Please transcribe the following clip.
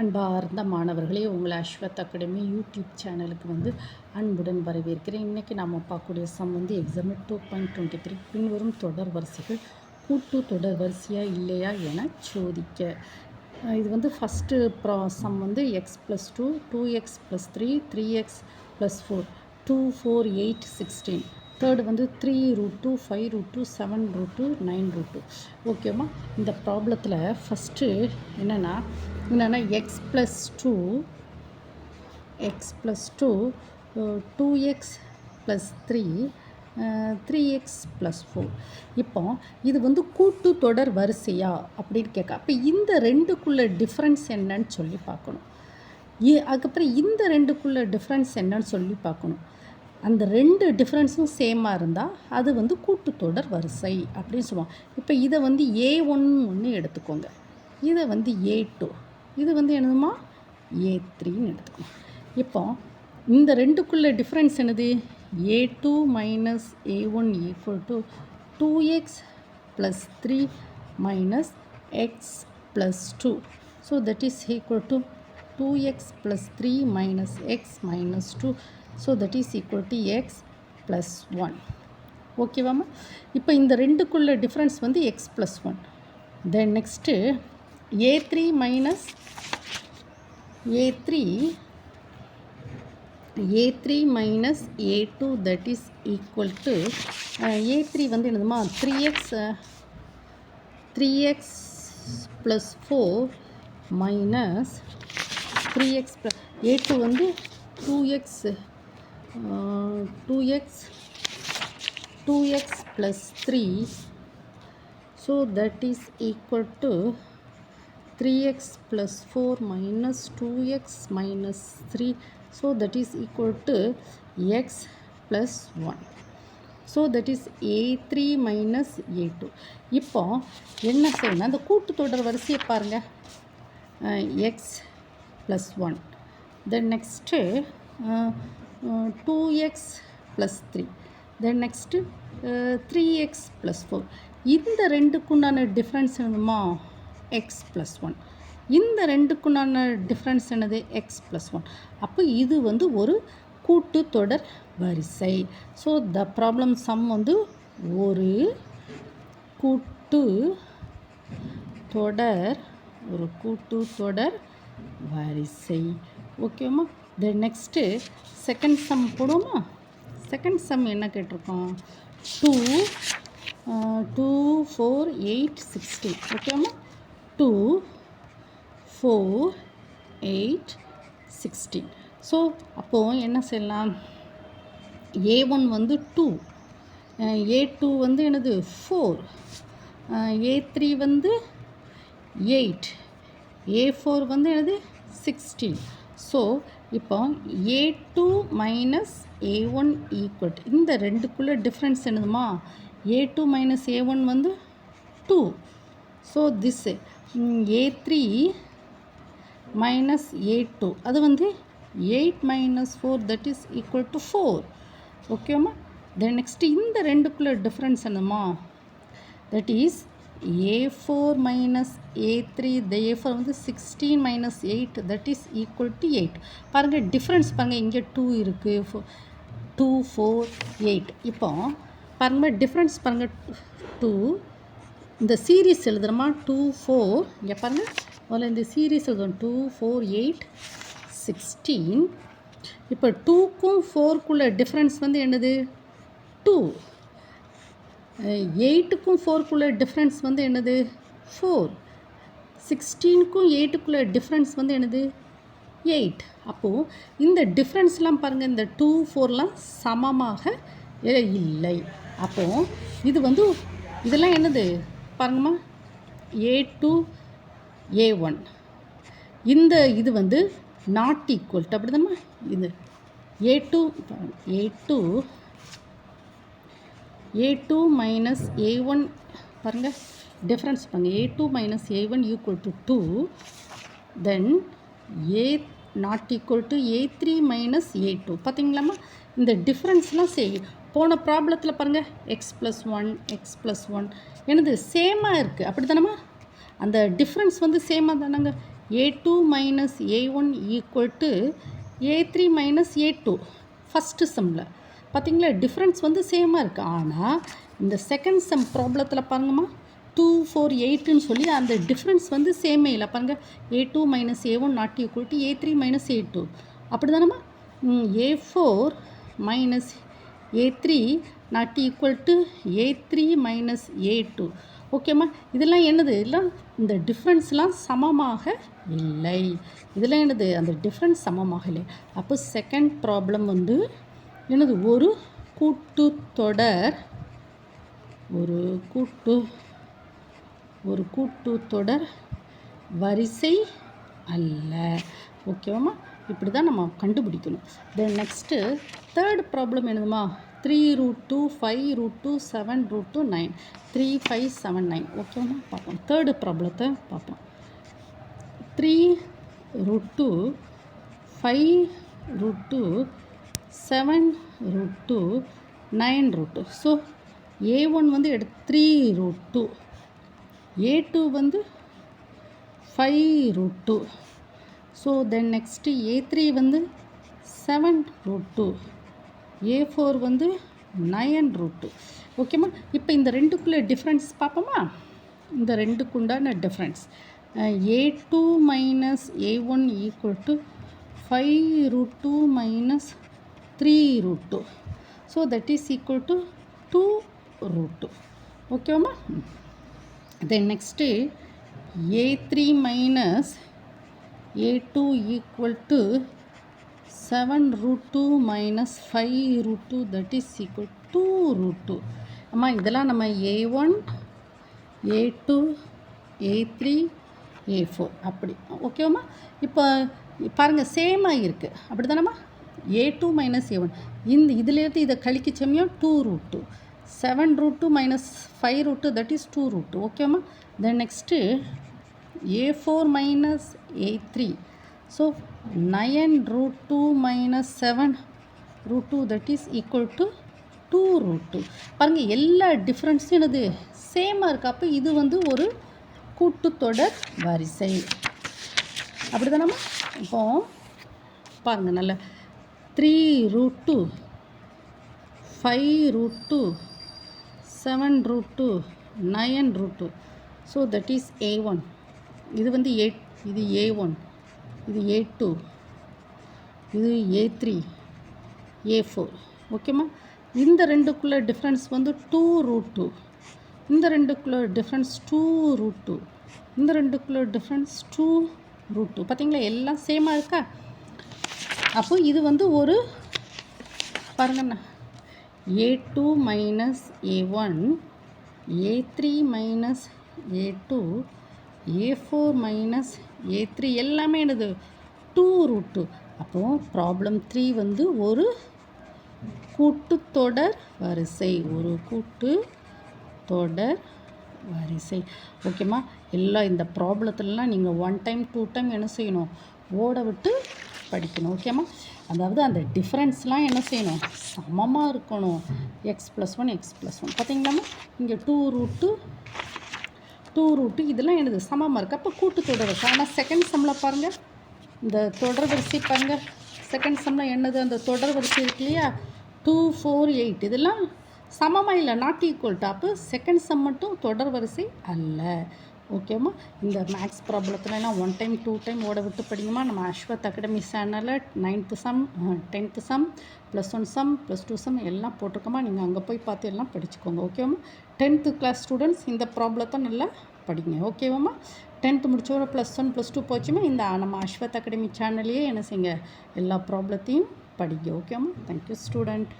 அன்பார்ந்த மாணவர்களே உங்களை அஸ்வத் அகாடமி யூடியூப் சேனலுக்கு வந்து அன்புடன் வரவேற்கிறேன். இன்றைக்கி நாம் பார்க்கக்கூடிய சம் வந்து exam two point twenty three பின்வரும் தொடர் வரிசைகள் கூட்டு தொடர் வரிசையா இல்லையா என சோதிக்க. இது வந்து ஃபஸ்ட்டு ப்ரா சம் வந்து x plus two two x plus three three x plus four two four eight sixteen third வந்து three root two five root two seven root two nine root two ஓகேம்மா இந்த ப்ராப்ளத்தில் ஃபஸ்ட்டு என்னென்னா என்னென்னா x plus two x plus two two x plus three three x plus four இப்போ இது வந்து கூட்டு தொடர் வரிசையா அப்படின்னு கேட்க அப்போ இந்த ரெண்டுக்குள்ள டிஃப்ரென்ஸ் என்னன்னு சொல்லி பார்க்கணும். ஏ அதுக்கப்புறம் இந்த ரெண்டுக்குள்ள டிஃப்ரென்ஸ் என்னன்னு சொல்லி பார்க்கணும். அந்த ரெண்டு டிஃப்ரென்ஸும் சேமாக இருந்தால் அது வந்து கூட்டுத்தொடர் வரிசை அப்படின்னு சொல்லுவோம் இப்போ இதை வந்து ஏ ஒன்று ஒன்று எடுத்துக்கோங்க. இதை வந்து ஏ டூ இது வந்து என்னதுமா? ஏ த்ரீன்னு எடுத்துக்கோங்க. இப்போ இந்த ரெண்டுக்குள்ள டிஃப்ரென்ஸ் என்னது? A two minus a one equal to two x plus three minus x plus two so that is equal to 2x plus 3 minus x minus 2 so that is equal to x plus 1 ஓகேவாம்மா இப்போ இந்த ரெண்டுக்குள்ள difference வந்து x plus one then next a three minus a three a three minus a two that is equal to a three வந்து என்னதுமா? Three x three x plus four minus three x a two வந்து two x two x two x plus three so that is equal to three x plus four minus two x minus three so that is equal to x plus one so that is a three minus a two இப்போ என்ன செய்யணும்? அந்த கூட்டுத்தொடர் வரிசையை பாருங்கள் x plus one then next two x plus three then next three x plus four இந்த ரெண்டுக்குண்டான difference என்னமா எக்ஸ் ப்ளஸ் ஒன் இந்த ரெண்டுக்குண்டான டிஃப்ரென்ஸ் என்னது? எக்ஸ் ப்ளஸ் ஒன் அப்போ இது வந்து ஒரு கூட்டுத்தொடர் வரிசை. ஸோ த ப்ராப்ளம் சம் வந்து ஒரு கூட்டு தொடர் ஒரு கூட்டு தொடர் வரிசை. ஓகேம்மா தென் நெக்ஸ்ட்டு செகண்ட் சம் போடுவோமா? செகண்ட் சம் என்ன கேட்டிருக்கோம்? Two two four eight sixteen ஓகேம்மா two four eight sixteen so அப்போது என்ன செய்யலாம்? ஏ ஒன் வந்து டூ ஏ டூ வந்து எனது ஃபோர் ஏ த்ரீ வந்து எயிட் ஏ ஃபோர் வந்து எனது சிக்ஸ்டீன் ஸோ இப்போ a two minus a one equal இந்த ரெண்டுக்குள்ளே டிஃப்ரென்ஸ் என்னதுமா? A two minus a one வந்து two so this a three minus a two அது வந்து eight minus four that is equal to four ஓகேம்மா தென் நெக்ஸ்ட்டு இந்த ரெண்டுக்குள்ளே டிஃப்ரென்ஸ் என்னம்மா that is a four minus a three the a four வந்து sixteen minus eight that is equal to eight பாருங்கள் difference பாருங்கள் இங்கே டூ இருக்குது ஃபோ டூ ஃபோர் எயிட் இப்போ பாருங்கள் டிஃப்ரென்ஸ் பாருங்கள் டூ இந்த சீரீஸ் எழுதுகிறோமா டூ ஃபோர் இங்கே பாருங்கள் முதல்ல இந்த சீரீஸ் எழுதுவோம் டூ ஃபோர் எயிட் சிக்ஸ்டீன் இப்போ டூக்கும் ஃபோருக்குள்ள டிஃப்ரென்ஸ் வந்து என்னது? டூ எயிட்டுக்கும் ஃபோருக்குள்ள டிஃப்ரென்ஸ் வந்து என்னது? ஃபோர் சிக்ஸ்டீனுக்கும் எயிட்டுக்குள்ள டிஃப்ரென்ஸ் வந்து என்னது? எயிட் அப்போது இந்த டிஃப்ரென்ஸ்லாம் பாருங்கள் இந்த டூ ஃபோர்லாம் சமமாக இல்லை. அப்போது இது வந்து இதெல்லாம் என்னது? பாருங்கம்மா. ஏ டூ ஏ ஒன் இந்த இது வந்து நாட் ஈக்குவல் அப்படிதாம்மா? இது a two a two a two minus a one பாருங்கள் டிஃப்ரென்ஸ் பாருங்கள் a two minus a one equal to two then a not equal to a three minus a two பார்த்தீங்களாம்மா இந்த டிஃப்ரென்ஸ்லாம் சே போன ப்ராப்ளத்தில் பாருங்கள் x plus one x plus one எனது சேமாக இருக்குது அப்படி தானேம்மா அந்த டிஃப்ரென்ஸ் வந்து சேமாக தானேங்க. A two minus a one equal to a three minus a two first சம்மில் பார்த்தீங்களா டிஃப்ரென்ஸ் வந்து சேமாக இருக்குது ஆனால் இந்த செகண்ட் செம் ப்ராப்ளத்தில் பாருங்கம்மா டூ ஃபோர் எயிட்டுன்னு சொல்லி அந்த டிஃப்ரென்ஸ் வந்து சேமே இல்லை. பாருங்கள் a two minus a one not equal to a three minus a two அப்படி தானம்மா a four minus a three not equal to a three minus a two ஓகேம்மா? இதெல்லாம் என்னது? எல்லாம் இந்த டிஃப்ரென்ஸ்லாம் சமமாக இல்லை. இதெல்லாம் என்னது? அந்த டிஃப்ரென்ஸ் சமமாக இல்லை. அப்போ செகண்ட் ப்ராப்ளம் வந்து என்னது ஒரு கூட்டுத்தொடர் ஒரு கூட்டு ஒரு கூட்டுத்தொடர் வரிசை அல்ல. ஓகேவாம்மா இப்படி தான் நம்ம கண்டுபிடிக்கணும். தென் நெக்ஸ்ட்டு தேர்ட் ப்ராப்ளம் என்னதுமா? Three root two five root two seven root two nine three five seven nine ஓகேவாம்மா பார்ப்போம். தேர்டு ப்ராப்ளத்தை பார்ப்போம். Three root two five root two seven root two nine root two so a one வந்து எடு three root two a two வந்து five root two so then next a three வந்து seven root two a four வந்து nine root two ஓகேம்மா இப்போ இந்த ரெண்டுக்குள்ளே difference பார்ப்போமா? இந்த ரெண்டுக்குண்டான difference a two minus a one equal to five root two minus three root two so that is equal to two root two ஓகேவாம்மா then next a three minus a two equal to seven root two minus five root two that is equal to root two அம்மா இதெல்லாம் நம்ம a one a two a three a four அப்படி. ஓகேவாம்மா இப்போ பாருங்கள் சேமாக இருக்குது அப்படி தானேம்மா a two minus a one இந்த இதுலேருந்து இதை கழிக்க சமயம் two root two seven root two minus five root two that is two root two ஓகேம்மா then next a four minus a three so nine root two minus seven root two that is equal to two root two பாருங்கள் எல்லா டிஃப்ரென்ஸும் என்னது? சேமாக இருக்குது அப்போ இது வந்து ஒரு கூட்டுத்தொடர் வரிசை. அப்படி தானம்மா இப்போ பாருங்கள் நல்ல three root two five root two seven root two nine root two so that is a one இது வந்து ஏ இது ஏ ஒன் இது ஏ டூ இது ஏ த்ரீ ஏ ஃபோர் ஓகேம்மா இந்த ரெண்டுக்குள்ள டிஃப்ரென்ஸ் வந்து டூ ரூட் டூ இந்த ரெண்டுக்குள்ள டிஃப்ரென்ஸ் டூ ரூட் டூ இந்த ரெண்டுக்குள்ள டிஃப்ரென்ஸ் டூ ரூட் டூ பார்த்தீங்களா எல்லாம் சேமாக இருக்கா? அப்போ இது வந்து ஒரு பாருங்கண்ணா. A two minus a one a three minus a two a four minus a three எல்லாமே என்னது? டூ ரூட் டூ அப்போது ப்ராப்ளம் த்ரீ வந்து ஒரு கூட்டுத்தொடர் வரிசை ஒரு கூட்டு தொடர் வரிசை. ஓகேம்மா எல்லாம் இந்த ப்ராப்ளத்துலலாம் நீங்கள் ஒன் டைம் டூ டைம் என்ன செய்யணும்? ஓட விட்டு படிக்கணும் ஓகேம்மா அதாவது அந்த டிஃப்ரென்ஸ்லாம் என்ன செய்யணும்? சமமாக இருக்கணும். X plus one x plus one பார்த்தீங்களாம்மா இங்கே டூ ரூட்டு டூ ரூட்டு இதெல்லாம் என்னது? சமமாக இருக்குது அப்போ கூட்டு தொடர். ஆனால் செகண்ட் சம்மில் பாருங்கள் இந்த தொடர் வரிசை பாருங்கள் செகண்ட் சம்மில் என்னது? அந்த தொடர் வரிசை இருக்கு இல்லையா? டூ ஃபோர் எயிட் இதெல்லாம் சமமாக இல்லை? நாட் ஈக்குவல் டு அப்போ செகண்ட் சம் மட்டும் தொடர் வரிசை அல்ல. ஓகேம்மா? இந்த மேக்ஸ் ப்ராப்ளத்துலலாம் ஒன் டைம் டூ டைம் ஓட விட்டு படிங்கம்மா. நம்ம அஸ்வத் அகாடமி சேனலில் ninth sum tenth sum plus one sum plus two sum எல்லாம் போட்டிருக்கோமா நீங்கள் அங்கே போய் பார்த்து எல்லாம் படிச்சுக்கோங்க. ஓகேம்மா? டென்த்து கிளாஸ் ஸ்டூடெண்ட்ஸ் இந்த ப்ராப்ளத்தை நல்லா படிங்க. ஓகேவாம்மா? டென்த்து முடிச்சோட ப்ளஸ் ஒன் ப்ளஸ் டூ போச்சுமா இந்த நம்ம அஸ்வத் அகாடமி சேனல்லையே என்ன செய்யுங்க? எல்லா ப்ராப்ளத்தையும் படிங்க. ஓகேம்மா? Thank you student